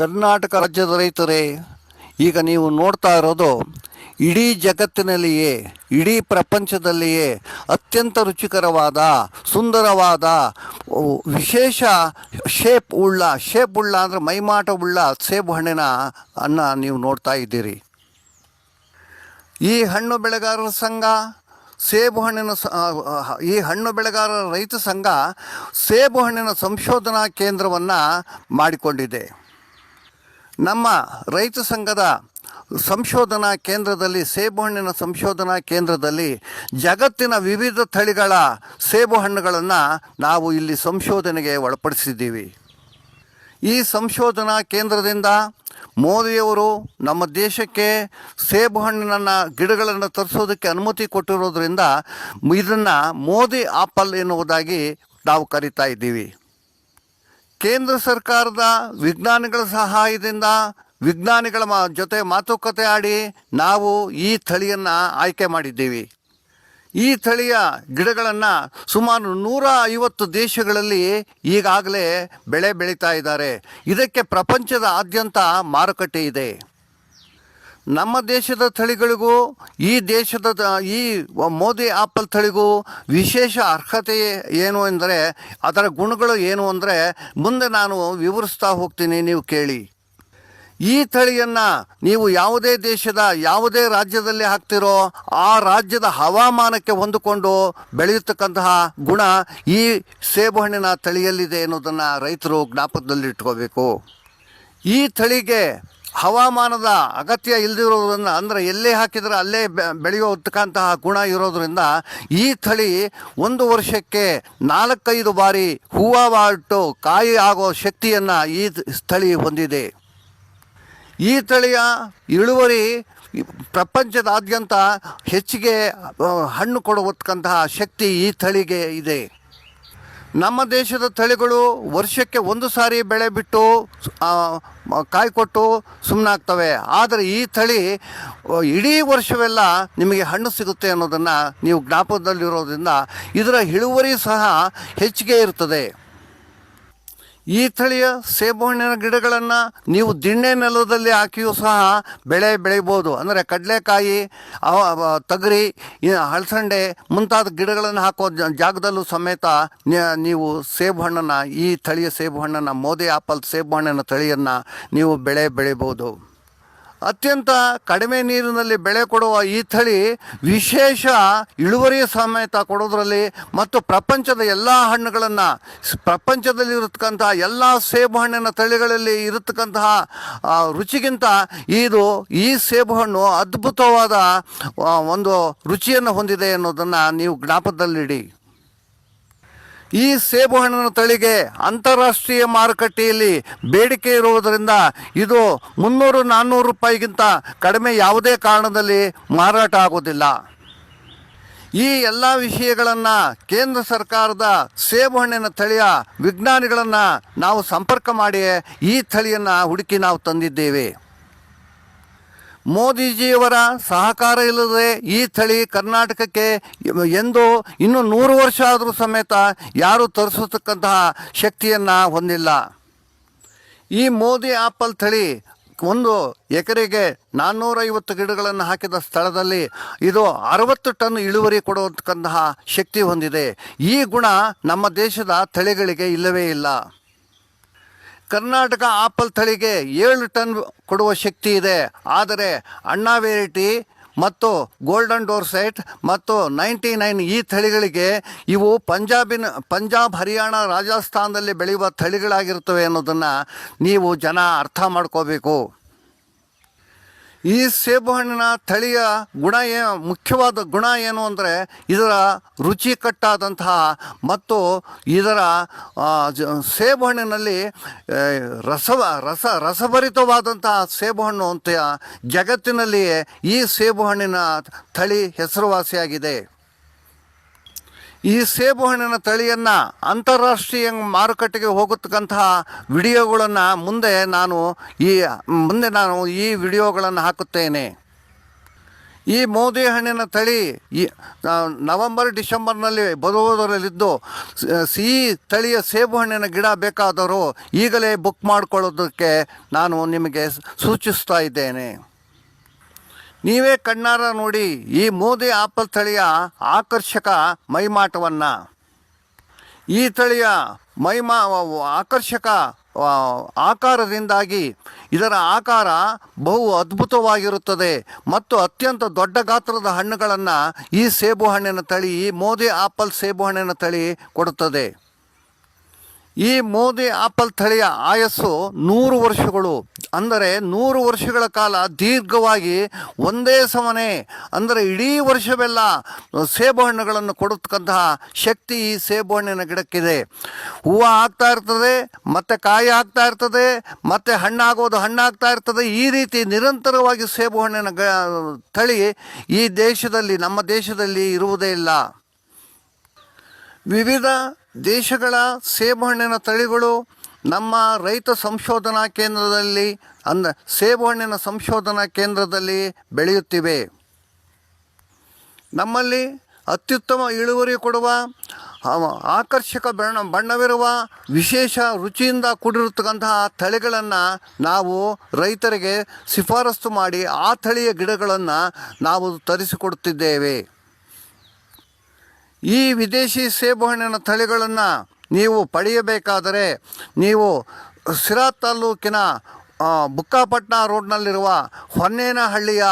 ಕರ್ನಾಟಕ ರಾಜ್ಯದ ರೈತರೇ, ಈಗ ನೀವು ನೋಡ್ತಾ ಇರೋದು ಇಡೀ ಜಗತ್ತಿನಲ್ಲಿಯೇ, ಇಡೀ ಪ್ರಪಂಚದಲ್ಲಿಯೇ ಅತ್ಯಂತ ರುಚಿಕರವಾದ, ಸುಂದರವಾದ ವಿಶೇಷ ಶೇಪ್ ಉಳ್ಳ ಶೇಪ್ ಉಳ್ಳ ಅಂದರೆ ಮೈಮಾಟ ಉಳ್ಳ ಸೇಬು ಹಣ್ಣಿನ ಅನ್ನ ನೀವು ನೋಡ್ತಾ ಇದ್ದೀರಿ. ಈ ಹಣ್ಣು ಬೆಳೆಗಾರರ ಸಂಘ, ಸೇಬು ಹಣ್ಣಿನ ಈ ಹಣ್ಣು ಬೆಳೆಗಾರರ ರೈತ ಸಂಘ ಸೇಬು ಹಣ್ಣಿನ ಸಂಶೋಧನಾ ಕೇಂದ್ರವನ್ನು ಮಾಡಿಕೊಂಡಿದೆ. ನಮ್ಮ ರೈತ ಸಂಘದ ಸಂಶೋಧನಾ ಕೇಂದ್ರದಲ್ಲಿ ಸೇಬು ಹಣ್ಣಿನ ಸಂಶೋಧನಾ ಕೇಂದ್ರದಲ್ಲಿ ಜಗತ್ತಿನ ವಿವಿಧ ತಳಿಗಳ ಸೇಬು ಹಣ್ಣುಗಳನ್ನು ನಾವು ಇಲ್ಲಿ ಸಂಶೋಧನೆಗೆ ಒಳಪಡಿಸಿದ್ದೀವಿ. ಈ ಸಂಶೋಧನಾ ಕೇಂದ್ರದಿಂದ ಮೋದಿಯವರು ನಮ್ಮ ದೇಶಕ್ಕೆ ಸೇಬು ಹಣ್ಣಿನ ಗಿಡಗಳನ್ನು ತರಿಸೋದಕ್ಕೆ ಅನುಮತಿ ಕೊಟ್ಟಿರೋದ್ರಿಂದ ಇದನ್ನು ಮೋದಿ ಆಪಲ್ ಎನ್ನುವುದಾಗಿ ನಾವು ಕರಿತಾ ಇದ್ದೀವಿ. ಕೇಂದ್ರ ಸರ್ಕಾರದ ವಿಜ್ಞಾನಿಗಳ ಸಹಾಯದಿಂದ ವಿಜ್ಞಾನಿಗಳ ಜೊತೆ ಮಾತುಕತೆ ಆಡಿ ನಾವು ಈ ತಳಿಯನ್ನು ಆಯ್ಕೆ ಮಾಡಿದ್ದೀವಿ. ಈ ತಳಿಯ ಗಿಡಗಳನ್ನು ಸುಮಾರು ನೂರ ಐವತ್ತು ದೇಶಗಳಲ್ಲಿ ಈಗಾಗಲೇ ಬೆಳೆ ಬೆಳೀತಾ ಇದ್ದಾರೆ. ಇದಕ್ಕೆ ಪ್ರಪಂಚದ ಆದ್ಯಂತ ಮಾರುಕಟ್ಟೆ ಇದೆ. ನಮ್ಮ ದೇಶದ ತಳಿಗಳಿಗೂ ಈ ದೇಶದ ಈ ಮೋದಿ ಆಪಲ್ ತಳಿಗೂ ವಿಶೇಷ ಅರ್ಹತೆ ಏನು ಎಂದರೆ, ಅದರ ಗುಣಗಳು ಏನು ಅಂದರೆ, ಮುಂದೆ ನಾನು ವಿವರಿಸ್ತಾ ಹೋಗ್ತೀನಿ, ನೀವು ಕೇಳಿ. ಈ ತಳಿಯನ್ನು ನೀವು ಯಾವುದೇ ದೇಶದ ಯಾವುದೇ ರಾಜ್ಯದಲ್ಲಿ ಹಾಕ್ತಿರೋ, ಆ ರಾಜ್ಯದ ಹವಾಮಾನಕ್ಕೆ ಹೊಂದಿಕೊಂಡು ಬೆಳೆಯತಕ್ಕಂತಹ ಗುಣ ಈ ಸೇಬುಹಣ್ಣಿನ ತಳಿಯಲ್ಲಿದೆ ಅನ್ನೋದನ್ನು ರೈತರು ಜ್ಞಾಪಕದಲ್ಲಿಟ್ಕೋಬೇಕು. ಈ ತಳಿಗೆ ಹವಾಮಾನದ ಅಗತ್ಯ ಇಲ್ಲದಿರೋದ್ರಿಂದ ಅಂದರೆ ಎಲ್ಲೇ ಹಾಕಿದರೆ ಅಲ್ಲೇ ಬೆಳೆಯೋ ಬೆಳೆಯೋತಕ್ಕಂತಹ ಗುಣ ಇರೋದ್ರಿಂದ ಈ ತಳಿ ಒಂದು ವರ್ಷಕ್ಕೆ ನಾಲ್ಕೈದು ಬಾರಿ ಹೂವು ಕಾಯಿ ಆಗೋ ಶಕ್ತಿಯನ್ನು ಈ ತಳಿ ಹೊಂದಿದೆ. ಈ ತಳಿಯ ಇಳುವರಿ ಪ್ರಪಂಚದಾದ್ಯಂತ ಹೆಚ್ಚಿಗೆ ಹಣ್ಣು ಕೊಡುವಂತಹ ಶಕ್ತಿ ಈ ತಳಿಗೆ ಇದೆ. ನಮ್ಮ ದೇಶದ ತಳಿಗಳು ವರ್ಷಕ್ಕೆ ಒಂದು ಸಾರಿ ಬೆಳೆ ಬಿಟ್ಟು ಕಾಯಿ ಕೊಟ್ಟು ಸುಮ್ಮನಾಗ್ತವೆ ಆದರೆ ಈ ತಳಿ ಇಡೀ ವರ್ಷವೆಲ್ಲ ನಿಮಗೆ ಹಣ್ಣು ಸಿಗುತ್ತೆ ಅನ್ನೋದನ್ನು ನೀವು ಜ್ಞಾಪಕದಲ್ಲಿರೋದ್ರಿಂದ ಇದರ ಇಳುವರಿ ಸಹ ಹೆಚ್ಚಿಗೆ ಇರ್ತದೆ. ಈ ತಳಿಯ ಸೇಬು ಹಣ್ಣಿನ ಗಿಡಗಳನ್ನು ನೀವು ದಿಣ್ಣೆ ನೆಲದಲ್ಲಿ ಹಾಕಿಯೂ ಸಹ ಬೆಳೆ ಬೆಳಿಬೋದು. ಅಂದರೆ ಕಡಲೆಕಾಯಿ ತಗರಿ ಹಳಸಂಡೆ ಮುಂತಾದ ಗಿಡಗಳನ್ನು ಹಾಕೋ ಜಾಗದಲ್ಲೂ ಸಮೇತ ನೀವು ಸೇಬು ಹಣ್ಣನ್ನು ಈ ತಳಿಯ ಸೇಬು ಹಣ್ಣನ್ನು ಮೋದಿ ಆಪಲ್ ಸೇಬು ಹಣ್ಣಿನ ತಳಿಯನ್ನು ನೀವು ಬೆಳೆ ಬೆಳಿಬೋದು. ಅತ್ಯಂತ ಕಡಿಮೆ ನೀರಿನಲ್ಲಿ ಬೆಳೆ ಕೊಡುವ ಈ ತಳಿ ವಿಶೇಷ ಇಳುವರಿ ಸಮೇತ ಕೊಡೋದ್ರಲ್ಲಿ ಮತ್ತು ಪ್ರಪಂಚದ ಎಲ್ಲ ಹಣ್ಣುಗಳನ್ನು, ಪ್ರಪಂಚದಲ್ಲಿ ಇರತಕ್ಕಂತಹ ಎಲ್ಲ ಸೇಬು ಹಣ್ಣಿನ ತಳಿಗಳಲ್ಲಿ ಇರತಕ್ಕಂತಹ ರುಚಿಗಿಂತ ಇದು ಈ ಸೇಬು ಹಣ್ಣು ಅದ್ಭುತವಾದ ಒಂದು ರುಚಿಯನ್ನು ಹೊಂದಿದೆ ಅನ್ನೋದನ್ನು ನೀವು ಜ್ಞಾಪಕದಲ್ಲಿಡಿ. ಈ ಸೇಬು ಹಣ್ಣಿನ ತಳಿಗೆ ಅಂತಾರಾಷ್ಟ್ರೀಯ ಮಾರುಕಟ್ಟೆಯಲ್ಲಿ ಬೇಡಿಕೆ ಇರುವುದರಿಂದ ಇದು ಮುನ್ನೂರು ನಾನ್ನೂರು ರೂಪಾಯಿಗಿಂತ ಕಡಿಮೆ ಯಾವುದೇ ಕಾರಣದಲ್ಲಿ ಮಾರಾಟ ಆಗೋದಿಲ್ಲ ಈ ಎಲ್ಲ ವಿಷಯಗಳನ್ನು ಕೇಂದ್ರ ಸರ್ಕಾರದ ಸೇಬು ಹಣ್ಣಿನ ತಳಿಯ ವಿಜ್ಞಾನಿಗಳನ್ನು ನಾವು ಸಂಪರ್ಕ ಮಾಡಿ ಈ ತಳಿಯನ್ನು ಹುಡುಕಿ ನಾವು ತಂದಿದ್ದೇವೆ. ಮೋದಿಜಿಯವರ ಸಹಕಾರ ಇಲ್ಲದೆ ಈ ತಳಿ ಕರ್ನಾಟಕಕ್ಕೆ ಎಂದು ಇನ್ನು ನೂರು ವರ್ಷ ಆದರೂ ಸಮೇತ ಯಾರೂ ತರಿಸತಕ್ಕಂತಹ ಶಕ್ತಿಯನ್ನು ಹೊಂದಿಲ್ಲ. ಈ ಮೋದಿ ಆಪಲ್ ತಳಿ ಒಂದು ಎಕರೆಗೆ ನಾನ್ನೂರೈವತ್ತು ಗಿಡಗಳನ್ನು ಹಾಕಿದ ಸ್ಥಳದಲ್ಲಿ ಇದು ಅರವತ್ತು ಟನ್ ಇಳುವರಿ ಕೊಡುವಂತಕ್ಕಂತಹ ಶಕ್ತಿ ಹೊಂದಿದೆ. ಈ ಗುಣ ನಮ್ಮ ದೇಶದ ತಳಿಗಳಿಗೆ ಇಲ್ಲವೇ ಇಲ್ಲ. ಕರ್ನಾಟಕ ಆಪಲ್ ತಳಿಗೆ ಏಳು ಟನ್ ಕೊಡುವ ಶಕ್ತಿ ಇದೆ. ಆದರೆ ಅಣ್ಣಾ ವೆರೈಟಿ ಮತ್ತು ಗೋಲ್ಡನ್ ಡೋರ್ಸೆಟ್ ಮತ್ತು ನೈಂಟಿ ನೈನ್ ಈ ತಳಿಗಳಿಗೆ ಇವು ಪಂಜಾಬಿನ, ಪಂಜಾಬ್, ಹರಿಯಾಣ ರಾಜಸ್ಥಾನದಲ್ಲಿ ಬೆಳೆಯುವ ತಳಿಗಳಾಗಿರ್ತವೆ ಅನ್ನೋದನ್ನು ನೀವು ಜನ ಅರ್ಥ ಮಾಡ್ಕೋಬೇಕು. ಈ ಸೇಬು ಹಣ್ಣಿನ ತಳಿಯ ಗುಣ ಏ, ಮುಖ್ಯವಾದ ಗುಣ ಏನು ಅಂದರೆ ಇದರ ರುಚಿಕಟ್ಟಾದಂತಹ ಮತ್ತು ಇದರ ಸೇಬು ಹಣ್ಣಿನಲ್ಲಿ ರಸವ, ರಸ, ರಸಭರಿತವಾದಂತಹ ಸೇಬು ಹಣ್ಣು ಅಂತ ಜಗತ್ತಿನಲ್ಲಿಯೇ ಈ ಸೇಬು ಹಣ್ಣಿನ ತಳಿ ಹೆಸರುವಾಸಿಯಾಗಿದೆ. ಈ ಸೇಬು ಹಣ್ಣಿನ ತಳಿಯನ್ನು ಅಂತಾರಾಷ್ಟ್ರೀಯ ಮಾರುಕಟ್ಟೆಗೆ ಹೋಗತಕ್ಕಂತಹ ವಿಡಿಯೋಗಳನ್ನು ಮುಂದೆ ನಾನು ಈ, ಮುಂದೆ ನಾನು ಈ ವಿಡಿಯೋಗಳನ್ನು ಹಾಕುತ್ತೇನೆ. ಈ ಮೋದಿ ಹಣ್ಣಿನ ತಳಿ ಈ ನವಂಬರ್, ಡಿಸೆಂಬರ್ನಲ್ಲಿ ಬರುವುದರಲ್ಲಿದ್ದು ಸಿಹಿ ತಳಿಯ ಸೇಬು ಹಣ್ಣಿನ ಗಿಡ ಬೇಕಾದರೂ ಈಗಲೇ ಬುಕ್ ಮಾಡಿಕೊಳ್ಳೋದಕ್ಕೆ ನಾನು ನಿಮಗೆ ಸೂಚಿಸ್ತಾ ಇದ್ದೇನೆ. ನೀವೇ ಕಣ್ಣಾರ ನೋಡಿ ಈ ಮೋದಿ ಆಪಲ್ ತಳಿಯ ಆಕರ್ಷಕ ಮೈಮಾಟವನ್ನು. ಈ ತಳಿಯ ಮೈಮಾ, ಆಕರ್ಷಕ ಆಕಾರದಿಂದಾಗಿ ಇದರ ಆಕಾರ ಬಹು ಅದ್ಭುತವಾಗಿರುತ್ತದೆ ಮತ್ತು ಅತ್ಯಂತ ದೊಡ್ಡ ಗಾತ್ರದ ಹಣ್ಣುಗಳನ್ನು ಈ ಸೇಬು ಹಣ್ಣಿನ ತಳಿ, ಈ ಮೋದಿ ಆಪಲ್ ಸೇಬು ಹಣ್ಣಿನ ತಳಿ ಕೊಡುತ್ತದೆ. ಈ ಮೋದಿ ಆಪಲ್ ತಳಿಯ ಆಯಸ್ಸು ನೂರು ವರ್ಷಗಳು. ಅಂದರೆ ನೂರು ವರ್ಷಗಳ ಕಾಲ ದೀರ್ಘವಾಗಿ ಒಂದೇ ಸಮನೆ, ಅಂದರೆ ಇಡೀ ವರ್ಷವೆಲ್ಲ ಸೇಬು ಹಣ್ಣುಗಳನ್ನು ಕೊಡತಕ್ಕಂತಹ ಶಕ್ತಿ ಈ ಸೇಬು ಹಣ್ಣಿನ ಗಿಡಕ್ಕಿದೆ. ಹೂವು ಆಗ್ತಾ ಇರ್ತದೆ, ಮತ್ತು ಕಾಯಿ ಆಗ್ತಾ ಇರ್ತದೆ, ಮತ್ತು ಹಣ್ಣಾಗೋದು ಹಣ್ಣಾಗ್ತಾ ಇರ್ತದೆ. ಈ ರೀತಿ ನಿರಂತರವಾಗಿ ಸೇಬು ಹಣ್ಣಿನ ತಳಿ ಈ ದೇಶದಲ್ಲಿ, ನಮ್ಮ ದೇಶದಲ್ಲಿ ಇರುವುದೇ ಇಲ್ಲ. ವಿವಿಧ ದೇಶಗಳ ಸೇಬು ಹಣ್ಣಿನ ತಳಿಗಳು ನಮ್ಮ ರೈತ ಸಂಶೋಧನಾ ಕೇಂದ್ರದಲ್ಲಿ ಅಂದ ಸೇಬು ಹಣ್ಣಿನ ಸಂಶೋಧನಾ ಕೇಂದ್ರದಲ್ಲಿ ಬೆಳೆಯುತ್ತಿವೆ. ನಮ್ಮಲ್ಲಿ ಅತ್ಯುತ್ತಮ ಇಳುವರಿ ಕೊಡುವ ಆಕರ್ಷಕ ಬಣ್ಣ, ಬಣ್ಣವಿರುವ ವಿಶೇಷ ರುಚಿಯಿಂದ ಕೂಡಿರತಕ್ಕಂತಹ ತಳಿಗಳನ್ನು ನಾವು ರೈತರಿಗೆ ಶಿಫಾರಸ್ಸು ಮಾಡಿ ಆ ತಳಿಯ ಗಿಡಗಳನ್ನು ನಾವು ತರಿಸಿಕೊಡುತ್ತಿದ್ದೇವೆ. ಈ ವಿದೇಶಿ ಸೇಬು ಹಣ್ಣಿನ ತಳಿಗಳನ್ನು ನೀವು ಪಡೆಯಬೇಕಾದರೆ ನೀವು ಸಿರಾ ತಾಲೂಕಿನ ಬುಕ್ಕಾಪಟ್ಟಣ ರೋಡ್ನಲ್ಲಿರುವ ಹೊನ್ನೇನಹಳ್ಳಿಯ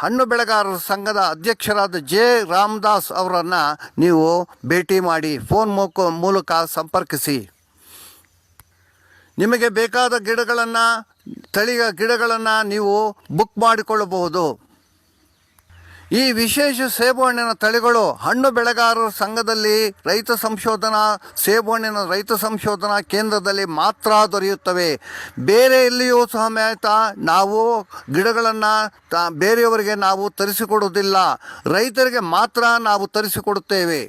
ಹಣ್ಣು ಬೆಳೆಗಾರರ ಸಂಘದ ಅಧ್ಯಕ್ಷರಾದ ಜೆ. ರಾಮದಾಸ್ ಅವರನ್ನು ನೀವು ಭೇಟಿ ಮಾಡಿ ಫೋನ್ ಮೂಲಕ ಸಂಪರ್ಕಿಸಿ. ನಿಮಗೆ ಬೇಕಾದ ಗಿಡಗಳನ್ನು, ತಳಿಯ ಗಿಡಗಳನ್ನು ನೀವು ಬುಕ್ ಮಾಡಿಕೊಳ್ಳಬಹುದು. ಈ ವಿಶೇಷ ಸೇಬು ಹಣ್ಣಿನ ತಳಿಗಳು ಹಣ್ಣು ಬೆಳೆಗಾರರ ಸಂಘದಲ್ಲಿ ರೈತ ಸಂಶೋಧನಾ ಸೇಬು ಹಣ್ಣಿನ ರೈತ ಸಂಶೋಧನಾ ಕೇಂದ್ರದಲ್ಲಿ ಮಾತ್ರ ದೊರೆಯುತ್ತವೆ. ಬೇರೆ ಎಲ್ಲಿಯೂ ಸಮೇತ ನಾವು ಗಿಡಗಳನ್ನು ತ, ಬೇರೆಯವರಿಗೆ ನಾವು ತರಿಸಿಕೊಡುವುದಿಲ್ಲ. ರೈತರಿಗೆ ಮಾತ್ರ ನಾವು ತರಿಸಿಕೊಡುತ್ತೇವೆ.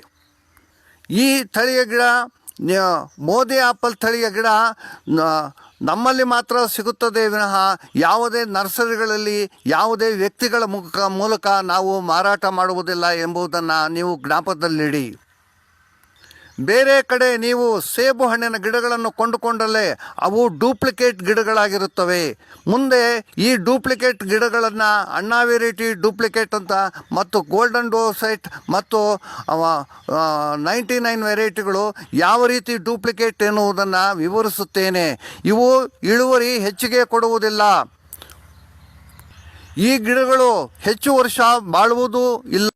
ಈ ತಳಿಯ ಗಿಡ ಮೋದಿ ಆಪಲ್ ತಳಿಯ ಗಿಡ ನಮ್ಮಲ್ಲಿ ಮಾತ್ರ ಸಿಗುತ್ತದೆ ವಿನಃ ಯಾವುದೇ ನರ್ಸರಿಗಳಲ್ಲಿ ಯಾವುದೇ ವ್ಯಕ್ತಿಗಳ ಮುಖ ಮೂಲಕ ನಾವು ಮಾರಾಟ ಮಾಡುವುದಿಲ್ಲ ಎಂಬುದನ್ನು ನೀವು ಜ್ಞಾಪಕದಲ್ಲಿಡಿ. ಬೇರೆ ಕಡೆ ನೀವು ಸೇಬು ಹಣ್ಣಿನ ಗಿಡಗಳನ್ನು ಕೊಂಡುಕೊಂಡಲ್ಲೇ ಅವು ಡೂಪ್ಲಿಕೇಟ್ ಗಿಡಗಳಾಗಿರುತ್ತವೆ. ಮುಂದೆ ಈ ಡೂಪ್ಲಿಕೇಟ್ ಗಿಡಗಳನ್ನು ಅಣ್ಣಾ ವೆರೈಟಿ ಡೂಪ್ಲಿಕೇಟ್ ಅಂತ ಮತ್ತು ಗೋಲ್ಡನ್ ಡೋಸೈಟ್ ಮತ್ತು ನೈಂಟಿ ನೈನ್ ವೆರೈಟಿಗಳು ಯಾವ ರೀತಿ ಡೂಪ್ಲಿಕೇಟ್ ಎನ್ನುವುದನ್ನು ವಿವರಿಸುತ್ತೇನೆ. ಇವು ಇಳುವರಿ ಹೆಚ್ಚಿಗೆ ಕೊಡುವುದಿಲ್ಲ. ಈ ಗಿಡಗಳು ಹೆಚ್ಚು ವರ್ಷ ಬಾಳುವುದೂ ಇಲ್ಲ.